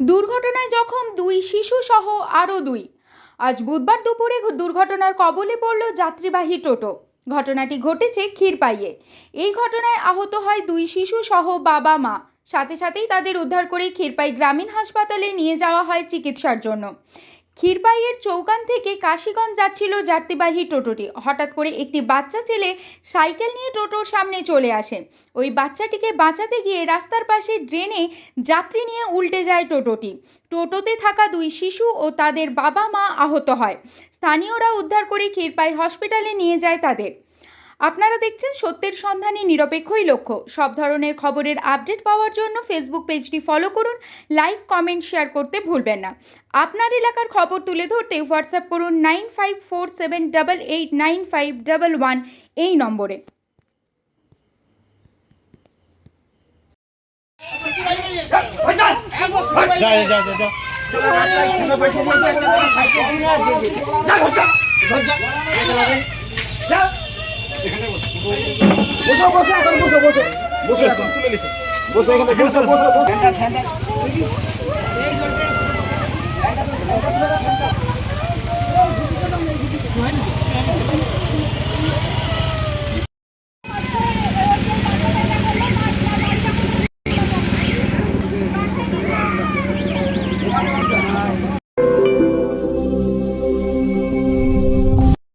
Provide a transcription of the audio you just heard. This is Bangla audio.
দুর্ঘটনায় জখম দুই শিশু সহ আরও দুই। আজ বুধবার দুপুরে দুর্ঘটনার কবলে পড়ল যাত্রীবাহী টোটো। ঘটনাটি ঘটেছে ক্ষীরপাইয়ে। এই ঘটনায় আহত হয় দুই শিশু সহ বাবা, মা। সাথে সাথেই তাদের উদ্ধার করে ক্ষীরপাই গ্রামীণ হাসপাতালে নিয়ে যাওয়া হয় চিকিৎসার জন্য। ক্ষীরপাইয়ের চৌকান থেকে কাশিগঞ্জ যাচ্ছিল যাত্রীবাহী টোটোটি। হঠাৎ করে একটি বাচ্চা ছেলে সাইকেল নিয়ে টোটোর সামনে চলে আসে। ওই বাচ্চাটিকে বাঁচাতে গিয়ে রাস্তার পাশে ড্রেনে যাত্রী নিয়ে উল্টে যায় টোটোটি। টোটোতে থাকা দুই শিশু ও তাদের বাবা মা আহত হয়। স্থানীয়রা উদ্ধার করে ক্ষীরপাই হসপিটালে নিয়ে যায় তাদের। আপনারা দেখছেন সত্যের সন্ধানে নিরপেক্ষই লক্ষ্য সব ধরনের খবরের আপডেট পাওয়ার জন্য ফেসবুক পেজটি ফলো করুন লাইক কমেন্ট শেয়ার করতে ভুলবেন না আপনার এলাকার খবর তুলে ধরতে হোয়াটসঅ্যাপ করুন nine five four seven double eight nine five double one এই নম্বরে যা বসো বসো এখন বসো বসো। বসো এখন। বসো এখানে বসো বসো বসো।